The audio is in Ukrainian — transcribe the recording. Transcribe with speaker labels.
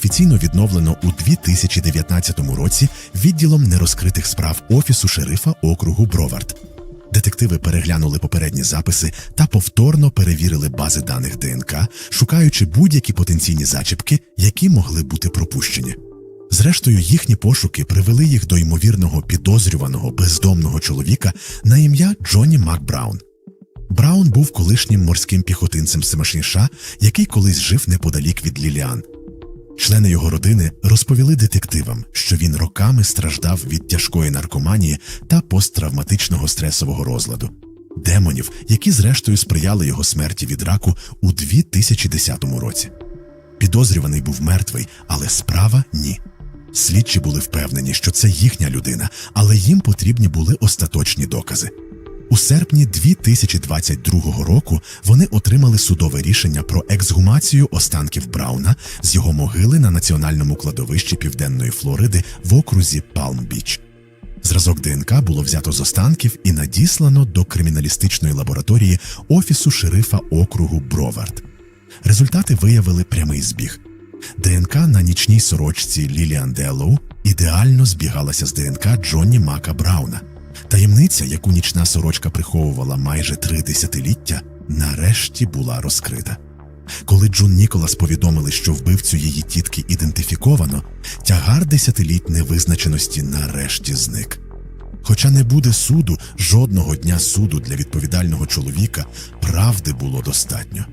Speaker 1: офіційно відновлено у 2019 році відділом нерозкритих справ Офісу шерифа округу Бровард. Детективи переглянули попередні записи та повторно перевірили бази даних ДНК, шукаючи будь-які потенційні зачіпки, які могли бути пропущені. Зрештою, їхні пошуки привели їх до ймовірного підозрюваного бездомного чоловіка на ім'я Джонні Макбраун. Браун був колишнім морським піхотинцем Семашніша, який колись жив неподалік від Ліліан. Члени його родини розповіли детективам, що він роками страждав від тяжкої наркоманії та посттравматичного стресового розладу, демонів, які зрештою сприяли його смерті від раку у 2010 році. Підозрюваний був мертвий, але справа ні. Слідчі були впевнені, що це їхня людина, але їм потрібні були остаточні докази. У серпні 2022 року вони отримали судове рішення про ексгумацію останків Брауна з його могили на національному кладовищі Південної Флориди в окрузі Палм-Біч. Зразок ДНК було взято з останків і надіслано до криміналістичної лабораторії Офісу шерифа округу Бровард. Результати виявили прямий збіг. ДНК на нічній сорочці Ліліан Делоу ідеально збігалася з ДНК Джонні Мака Брауна. Таємниця, яку нічна сорочка приховувала майже три десятиліття, нарешті була розкрита. Коли Джун Ніколас повідомили, що вбивцю її тітки ідентифіковано, тягар десятиліть невизначеності нарешті зник. Хоча не буде суду, жодного дня суду для відповідального чоловіка правди було достатньо.